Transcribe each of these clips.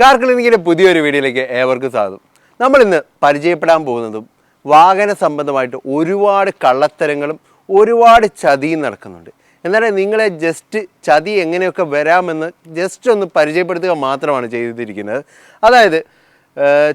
Car ക്ലിനിക്കിന്റെ പുതിയൊരു വീഡിയോയിലേക്ക് ഏവർക്കും സ്വാഗതം. നമ്മളിന്ന് പരിചയപ്പെടാൻ പോകുന്നതും വാഹന സംബന്ധമായിട്ട് ഒരുപാട് കള്ളത്തരങ്ങളും ഒരുപാട് ചതിയും നടക്കുന്നുണ്ട്. എന്നാലും നിങ്ങളെ ജസ്റ്റ് ചതി എങ്ങനെയൊക്കെ വരാമെന്ന് ജസ്റ്റ് ഒന്ന് പരിചയപ്പെടുത്തുക മാത്രമാണ് ചെയ്തിരിക്കുന്നത്. അതായത്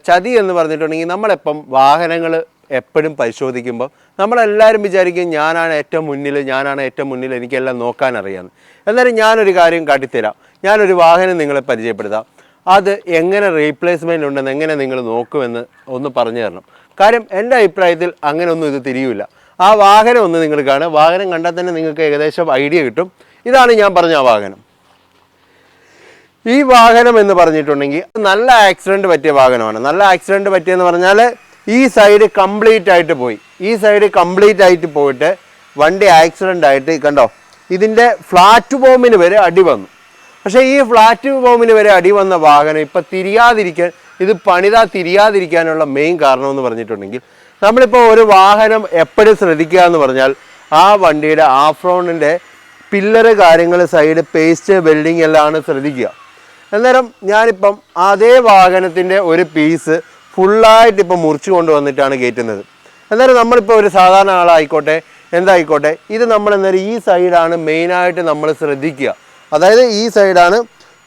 ചതി എന്ന് പറഞ്ഞിട്ടുണ്ടെങ്കിൽ നമ്മളെപ്പം വാഹനങ്ങൾ എപ്പോഴും പരിശോധിക്കുമ്പോൾ നമ്മളെല്ലാവരും വിചാരിക്കും ഞാനാണ് ഏറ്റവും മുന്നിൽ ഞാനാണ് ഏറ്റവും മുന്നിൽ എനിക്കെല്ലാം നോക്കാൻ അറിയാമെന്ന് എന്നാലും ഞാനൊരു കാര്യം കാട്ടിത്തരാം. ഞാനൊരു വാഹനം നിങ്ങളെ പരിചയപ്പെടുത്താം. അത് എങ്ങനെ റീപ്ലേസ്മെന്റ് ഉണ്ടെന്ന് എങ്ങനെ നിങ്ങൾ നോക്കുമെന്ന് ഒന്ന് പറഞ്ഞു തരണം. കാര്യം എന്റെ അഭിപ്രായത്തിൽ അങ്ങനെ ഒന്നും ഇത് തിരിയില്ല ആ വാഹനം ഒന്ന് നിങ്ങൾ കാണുക. വാഹനം കണ്ടാൽ തന്നെ നിങ്ങൾക്ക് ഏകദേശം ഐഡിയ കിട്ടും. ഇതാണ് ഞാൻ പറഞ്ഞ ആ വാഹനം. ഈ വാഹനം എന്ന് പറഞ്ഞിട്ടുണ്ടെങ്കിൽ നല്ല ആക്സിഡന്റ് പറ്റിയ വാഹനമാണ്. നല്ല ആക്സിഡന്റ് പറ്റിയെന്ന് പറഞ്ഞാൽ ഈ സൈഡ് കംപ്ലീറ്റ് ആയിട്ട് പോയി. ഈ സൈഡ് കംപ്ലീറ്റ് ആയിട്ട് പോയിട്ട് വണ്ടി ആക്സിഡന്റ് ആയിട്ട് കണ്ടോ? ഇതിന്റെ ഫ്ലാറ്റ് ബോമിന് വരെ അടി വന്നു. പക്ഷേ ഈ ഫ്ലാറ്റ് ബോംബിന് വരെ അടി വന്ന വാഹനം ഇപ്പം തിരിയാതിരിക്കാൻ ഇത് പണിതാ തിരിയാതിരിക്കാനുള്ള മെയിൻ കാരണം എന്ന് പറഞ്ഞിട്ടുണ്ടെങ്കിൽ നമ്മളിപ്പോൾ ഒരു വാഹനം എപ്പോഴും ശ്രദ്ധിക്കുക എന്ന് പറഞ്ഞാൽ ആ വണ്ടിയുടെ ആഫ്രോണിന്റെ പില്ലറ് കാര്യങ്ങൾ സൈഡ് പേസ്റ്റ് വെൽഡിങ് എല്ലാം ആണ് ശ്രദ്ധിക്കുക. അന്നേരം ഞാനിപ്പം അതേ വാഹനത്തിന്റെ ഒരു പീസ് ഫുള്ളായിട്ട് ഇപ്പം മുറിച്ച് കൊണ്ടുവന്നിട്ടാണ് കയറ്റുന്നത്. അന്നേരം നമ്മളിപ്പോൾ ഒരു സാധാരണ ആളായിക്കോട്ടെ എന്തായിക്കോട്ടെ ഇത് നമ്മൾ എന്നേരം ഈ സൈഡാണ് മെയിനായിട്ട് നമ്മൾ ശ്രദ്ധിക്കുക. അതായത് ഈ സൈഡാണ്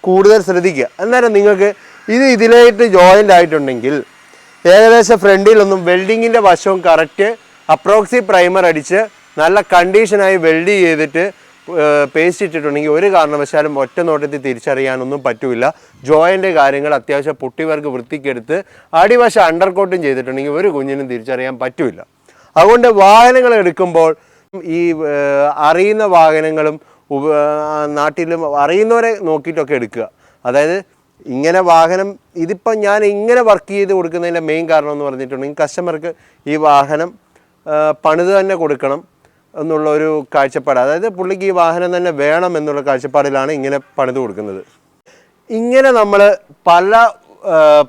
കൂടുതൽ ശ്രദ്ധിക്കുക. അന്നേരം നിങ്ങൾക്ക് ഇത് ഇതിലായിട്ട് ജോയിന്റ് ആയിട്ടുണ്ടെങ്കിൽ ഏകദേശം ഫ്രണ്ടിലൊന്നും വെൽഡിങ്ങിന്റെ വശവും കറക്റ്റ് അപ്രോക്സി പ്രൈമർ അടിച്ച് നല്ല കണ്ടീഷനായി വെൽഡ് ചെയ്തിട്ട് പേസ്റ്റ് ഇട്ടിട്ടുണ്ടെങ്കിൽ ഒരു കാരണവശാലും ഒറ്റ നോട്ടത്തിൽ തിരിച്ചറിയാനൊന്നും പറ്റില്ല ജോയിന്റെ കാര്യങ്ങൾ അത്യാവശ്യം പൊട്ടിവർക്ക് വൃത്തിക്കെടുത്ത് അടിവശം അണ്ടർ കോട്ടും ചെയ്തിട്ടുണ്ടെങ്കിൽ ഒരു കുഞ്ഞിനും തിരിച്ചറിയാൻ പറ്റില്ല അതുകൊണ്ട് വാഹനങ്ങൾ എടുക്കുമ്പോൾ ഈ അറിയുന്ന വാഹനങ്ങളും നാട്ടിലും അറിയുന്നവരെ നോക്കിയിട്ടൊക്കെ എടുക്കുക. അതായത് ഇങ്ങനെ വാഹനം ഇതിപ്പം ഞാൻ ഇങ്ങനെ വർക്ക് ചെയ്ത് കൊടുക്കുന്നതിന്റെ മെയിൻ കാരണം എന്ന് പറഞ്ഞിട്ടുണ്ടെങ്കിൽ കസ്റ്റമർക്ക് ഈ വാഹനം പണിത് തന്നെ കൊടുക്കണം എന്നുള്ള ഒരു കാഴ്ചപ്പാട്. അതായത് പുള്ളിക്ക് ഈ വാഹനം തന്നെ വേണം എന്നുള്ള കാഴ്ചപ്പാടിലാണ് ഇങ്ങനെ പണിത് കൊടുക്കുന്നത്. ഇങ്ങനെ നമ്മൾ പല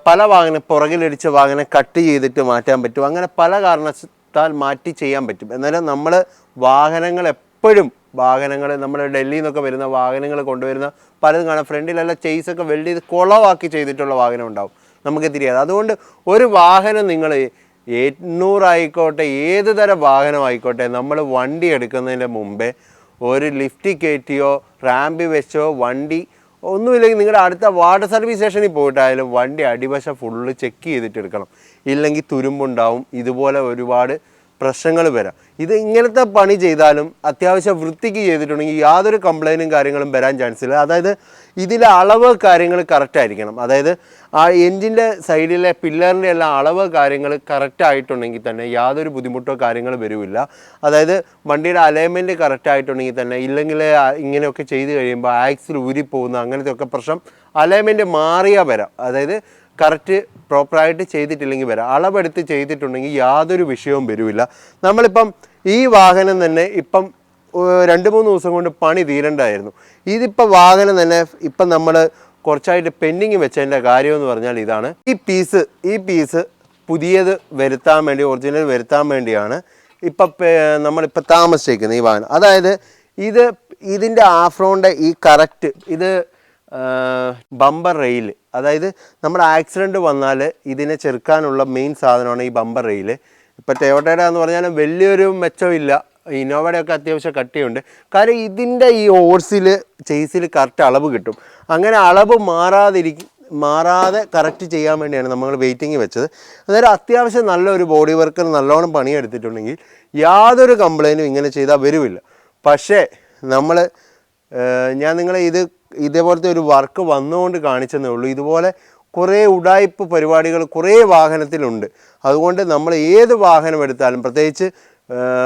പല വാഹനം പുറകിലടിച്ച വാഹനം കട്ട് ചെയ്തിട്ട് മാറ്റാൻ പറ്റും. അങ്ങനെ പല കാരണത്താൽ മാറ്റി ചെയ്യാൻ പറ്റും. എന്നാലും നമ്മൾ വാഹനങ്ങൾ എപ്പോഴും വാഹനങ്ങൾ നമ്മുടെ ഡൽഹിയിൽ നിന്നൊക്കെ വരുന്ന വാഹനങ്ങൾ കൊണ്ടുവരുന്ന പലതും കാണാം. ഫ്രണ്ടിലെല്ലാം ചെയ്സൊക്കെ വെൽഡ് ചെയ്ത് കുളവാക്കി ചെയ്തിട്ടുള്ള വാഹനം ഉണ്ടാവും നമുക്ക് തിരിയാതെ അതുകൊണ്ട് ഒരു വാഹനം നിങ്ങൾ എണ്ണൂറായിക്കോട്ടെ ഏത് തരം വാഹനമായിക്കോട്ടെ നമ്മൾ വണ്ടി എടുക്കുന്നതിന് മുമ്പേ ഒരു ലിഫ്റ്റ് കയറ്റിയോ റാമ്പി വെച്ചോ വണ്ടി ഒന്നുമില്ലെങ്കിൽ നിങ്ങളുടെ അടുത്ത വാട്ടർ സർവീസ് സ്റ്റേഷനിൽ പോയിട്ടായാലും വണ്ടി അടിവശം ഫുള്ള് ചെക്ക് ചെയ്തിട്ട് എടുക്കണം ഇല്ലെങ്കിൽ തുരുമ്പുണ്ടാവും. ഇതുപോലെ ഒരുപാട് പ്രശ്നങ്ങൾ വരാം. ഇത് ഇങ്ങനത്തെ പണി ചെയ്താലും അത്യാവശ്യം വൃത്തിക്ക് ചെയ്തിട്ടുണ്ടെങ്കിൽ യാതൊരു കംപ്ലൈന്റും കാര്യങ്ങളും വരാൻ ചാൻസ് ഇല്ല. അതായത് ഇതിലെ അളവ് കാര്യങ്ങൾ കറക്റ്റ് ആയിരിക്കണം. അതായത് ആ എൻജിന്റെ സൈഡിലെ പില്ലറിന്റെ എല്ലാം അളവ് കാര്യങ്ങൾ കറക്റ്റ് ആയിട്ടുണ്ടെങ്കിൽ തന്നെ യാതൊരു ബുദ്ധിമുട്ടോ കാര്യങ്ങൾ വരില്ല. അതായത് വണ്ടിയുടെ അലൈൻമെന്റ് കറക്റ്റ് ആയിട്ടുണ്ടെങ്കിൽ തന്നെ ഇല്ലെങ്കിൽ ഇങ്ങനെയൊക്കെ ചെയ്ത് കഴിയുമ്പോൾ ആക്സിൽ ഊരിപ്പോകുന്ന അങ്ങനത്തെ ഒക്കെ പ്രശ്നം അലൈൻമെന്റ് മാറിയാൽ വരാം. അതായത് കറക്റ്റ് പ്രോപ്പറായിട്ട് ചെയ്തിട്ടില്ലെങ്കിൽ വരാം. അളവെടുത്ത് ചെയ്തിട്ടുണ്ടെങ്കിൽ യാതൊരു വിഷയവും വരുമില്ല നമ്മളിപ്പം ഈ വാഹനം തന്നെ ഇപ്പം രണ്ട് മൂന്ന് ദിവസം കൊണ്ട് പണി തീരണ്ടായിരുന്നു. ഇതിപ്പോൾ വാഹനം തന്നെ ഇപ്പം നമ്മൾ കുറച്ചായിട്ട് പെൻഡിങ് വെച്ചതിന്റെ കാര്യമെന്ന് പറഞ്ഞാൽ ഇതാണ്. ഈ പീസ് ഈ പീസ് പുതിയത് വരുത്താൻ വേണ്ടി ഒറിജിനൽ വരുത്താൻ വേണ്ടിയാണ് ഇപ്പം നമ്മളിപ്പോൾ താമസിച്ചേക്കുന്നത് ഈ വാഹനം. അതായത് ഇത് ഇതിന്റെ ആഫ്രോണിന്റെ ഈ കറക്റ്റ് ഇത് ബമ്പർ റെയിൽ അതായത് നമ്മൾ ആക്സിഡന്റ് വന്നാൽ ഇതിനെ ചെറുക്കാനുള്ള മെയിൻ സാധനമാണ് ഈ ബമ്പർ റെയിൽ ഇപ്പോൾ ടയോട്ടയുടെ എന്ന് പറഞ്ഞാൽ വലിയൊരു മെച്ചമില്ല. ഇന്നോവയുടെയൊക്കെ അത്യാവശ്യം കട്ടിയുണ്ട്. കാര്യം ഇതിന്റെ ഈ ഓർസിൽ ചേസിൽ കറക്റ്റ് അളവ് കിട്ടും. അങ്ങനെ അളവ് മാറാതിരിക്കും മാറാതെ കറക്റ്റ് ചെയ്യാൻ വേണ്ടിയാണ് നമ്മൾ വെയിറ്റിംഗ് വെച്ചത്. അതായത് അത്യാവശ്യം നല്ലൊരു ബോഡി വർക്കർ നല്ലോണം പണിയെടുത്തിട്ടുണ്ടെങ്കിൽ യാതൊരു കംപ്ലൈന്റും ഇങ്ങനെ ചെയ്താൽ വരുമില്ല പക്ഷേ നമ്മൾ ഞാൻ നിങ്ങളെ ഇത് ഇതേപോലത്തെ ഒരു വർക്ക് വന്നുകൊണ്ട് കാണിച്ചെന്നേ ഉള്ളൂ. ഇതുപോലെ കുറേ ഉടായ്പ പരിപാടികൾ കുറേ വാഹനത്തിലുണ്ട്. അതുകൊണ്ട് നമ്മൾ ഏത് വാഹനം എടുത്താലും പ്രത്യേകിച്ച്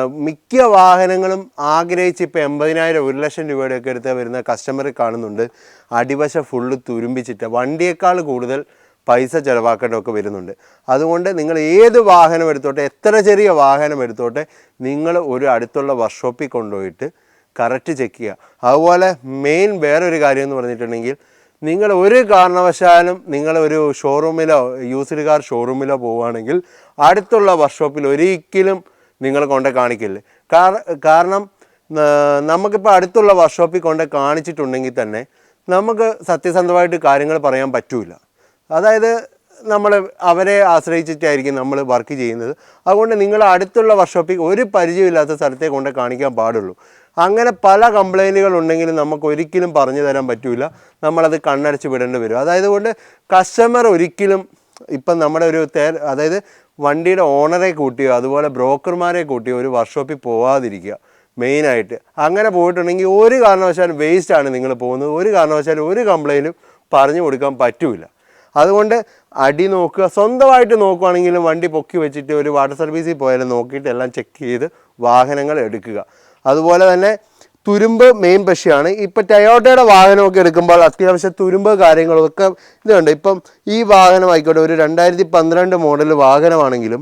മിക്ക വാഹനങ്ങളും ആഗ്രഹിച്ച് ഇപ്പോൾ എൺപതിനായിരം ഒരു ലക്ഷം രൂപയുടെയൊക്കെ എടുത്ത് വരുന്ന കസ്റ്റമർ കാണുന്നുണ്ട്. അടിവശ ഫുള്ള് തുരുമ്പിച്ചിട്ട് വണ്ടിയേക്കാൾ കൂടുതൽ പൈസ ചിലവാക്കേണ്ടതൊക്കെ വരുന്നുണ്ട്. അതുകൊണ്ട് നിങ്ങൾ ഏത് വാഹനം എടുത്തോട്ടെ എത്ര ചെറിയ വാഹനം എടുത്തോട്ടെ നിങ്ങൾ ഒരു അടുത്തുള്ള വർക്ക്ഷോപ്പിൽ കൊണ്ടുപോയിട്ട് കറക്റ്റ് ചെക്ക് ചെയ്യുക. അതുപോലെ മെയിൻ വേറൊരു കാര്യം എന്ന് പറഞ്ഞിട്ടുണ്ടെങ്കിൽ നിങ്ങൾ ഒരു കാരണവശാലും നിങ്ങൾ ഒരു ഷോറൂമിലോ യൂസ്ഡ് കാർ ഷോറൂമിലോ പോവുകയാണെങ്കിൽ അടുത്തുള്ള വർക്ക്ഷോപ്പിൽ ഒരിക്കലും നിങ്ങൾ കൊണ്ട് കാണിക്കില്ല. കാര- കാരണം നമുക്കിപ്പോൾ അടുത്തുള്ള വർക്ക്ഷോപ്പിൽ കൊണ്ട് കാണിച്ചിട്ടുണ്ടെങ്കിൽ തന്നെ നമുക്ക് സത്യസന്ധമായിട്ട് കാര്യങ്ങൾ പറയാൻ പറ്റൂല. അതായത് നമ്മൾ അവരെ ആശ്രയിച്ചിട്ടായിരിക്കും നമ്മൾ വർക്ക് ചെയ്യുന്നത്. അതുകൊണ്ട് നിങ്ങൾ അടുത്തുള്ള വർക്ക്ഷോപ്പിൽ ഒരു പരിചയമില്ലാത്ത സ്ഥലത്തെ കൊണ്ട് കാണിക്കാൻ പാടുള്ളൂ. അങ്ങനെ പല കംപ്ലൈന്റുകൾ ഉണ്ടെങ്കിലും നമുക്ക് ഒരിക്കലും പറഞ്ഞു തരാൻ പറ്റില്ല നമ്മളത് കണ്ണടച്ച് വിടേണ്ടി വരും. അതായത് കൊണ്ട് കസ്റ്റമർ ഒരിക്കലും ഇപ്പം നമ്മുടെ ഒരു തേ അതായത് വണ്ടിയുടെ ഓണറെ കൂട്ടിയോ അതുപോലെ ബ്രോക്കർമാരെ കൂട്ടിയോ ഒരു വർക്ക്ഷോപ്പിൽ പോവാതിരിക്കുക മെയിനായിട്ട്. അങ്ങനെ പോയിട്ടുണ്ടെങ്കിൽ ഒരു കാരണവശാലും വേസ്റ്റാണ് നിങ്ങൾ പോകുന്നത്. ഒരു കാരണവശാലും ഒരു കംപ്ലൈന്റും പറഞ്ഞു കൊടുക്കാൻ പറ്റില്ല അതുകൊണ്ട് അടി നോക്കുക സ്വന്തമായിട്ട് നോക്കുവാണെങ്കിലും വണ്ടി പൊക്കി വെച്ചിട്ട് ഒരു വാട്ടർ സർവീസിൽ പോയാലും നോക്കിയിട്ട് എല്ലാം ചെക്ക് ചെയ്ത് വാഹനങ്ങൾ എടുക്കുക. അതുപോലെ തന്നെ തുരുമ്പ് മെയിൻ പശയാണ് ഇപ്പം ടയോട്ടയുടെ വാഹനമൊക്കെ എടുക്കുമ്പോൾ അത്യാവശ്യം തുരുമ്പ് കാര്യങ്ങളൊക്കെ ഇതുണ്ട്. ഇപ്പം ഈ വാഹനമായിക്കോട്ടെ ഒരു രണ്ടായിരത്തി പന്ത്രണ്ട് മോഡൽ വാഹനമാണെങ്കിലും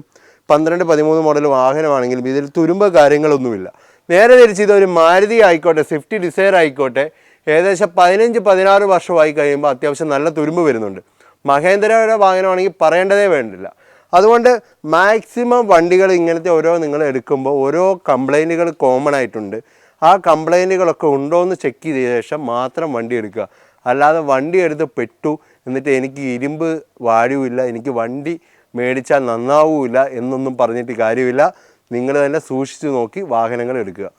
പന്ത്രണ്ട് പതിമൂന്ന് മോഡൽ വാഹനമാണെങ്കിലും ഇതിൽ തുരുമ്പ് കാര്യങ്ങളൊന്നുമില്ല. നേരെ തിരിച്ച് ഇതൊരു മാരുതി ആയിക്കോട്ടെ സ്വിഫ്റ്റ് ഡിസയർ ആയിക്കോട്ടെ ഏകദേശം പതിനഞ്ച് പതിനാറ് വർഷമായി കഴിയുമ്പോൾ അത്യാവശ്യം നല്ല തുരുമ്പ് വരുന്നുണ്ട്. മഹേന്ദ്രയുടെ വാഹനമാണെങ്കിൽ പറയേണ്ടതേ വേണ്ടില്ല. അതുകൊണ്ട് മാക്സിമം വണ്ടികൾ ഇങ്ങനത്തെ ഓരോ നിങ്ങൾ എടുക്കുമ്പോൾ ഓരോ കംപ്ലൈന്റുകൾ കോമൺ ആയിട്ടുണ്ട്. ആ കംപ്ലൈന്റുകളൊക്കെ ഉണ്ടോ എന്ന് ചെക്ക് ചെയ്ത ശേഷം മാത്രം വണ്ടി എടുക്കുക. അല്ലാതെ വണ്ടി എടുത്ത് പെട്ടു എന്നിട്ട് എനിക്ക് ഇരുമ്പ് വാഴുവില്ല എനിക്ക് വണ്ടി മേടിച്ചാൽ നന്നാവൂല എന്നൊന്നും പറഞ്ഞിട്ട് കാര്യമില്ല. നിങ്ങൾ തന്നെ സൂക്ഷിച്ചു നോക്കി വാഹനങ്ങൾ എടുക്കുക.